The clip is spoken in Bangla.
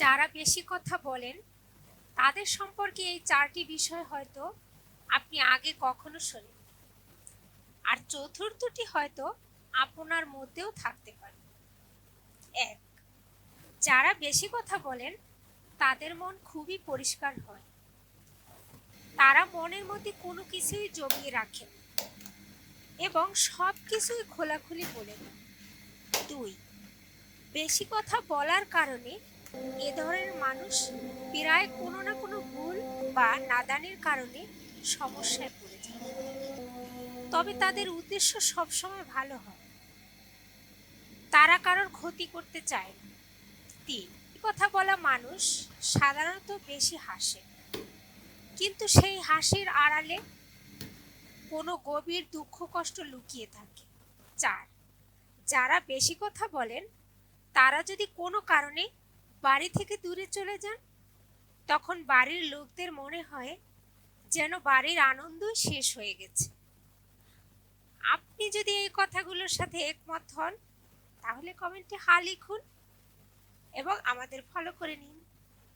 যারা বেশি কথা বলেন, তাদের সম্পর্কে এই চারটি বিষয় হয়তো আপনি আগে কখনো শোনেন আর চতুর্থটি হয়তো আপনার মধ্যেও থাকতে পারে। এক, যারা বেশি কথা বলেন, তাদের মন খুবই পরিষ্কার হয়। তারা মনের মধ্যে কোনো কিছুই জমিয়ে রাখেন এবং সব কিছুই খোলাখুলি বলে দুই, বেশি কথা বলার কারণে এ ধরনের মানুষ প্রায় কোনো না কোনো ভুল বা নাদানের কারণে সমস্যায় পড়ে যায়। তবে তাদের উদ্দেশ্য সবসময় ভালো হয়। তারা কারোর ক্ষতি করতে চায় না। তিন কথা বলা মানুষ সাধারণত বেশি হাসে। কিন্তু সেই হাসির আড়ালে কোনো গভীর দুঃখ কষ্ট লুকিয়ে থাকে। চার, যারা বেশি কথা বলেন, তারা যদি কোনো কারণে বাড়ি থেকে দূরে চলে যান। তখন বাড়ির লোকদের মনে হয় যেন বাড়ির আনন্দ শেষ হয়ে গেছে। আপনি যদি এই কথাগুলোর সাথে একমত হন, তাহলে কমেন্টে হা লিখুন এবং আমাদের ফলো করে নিন।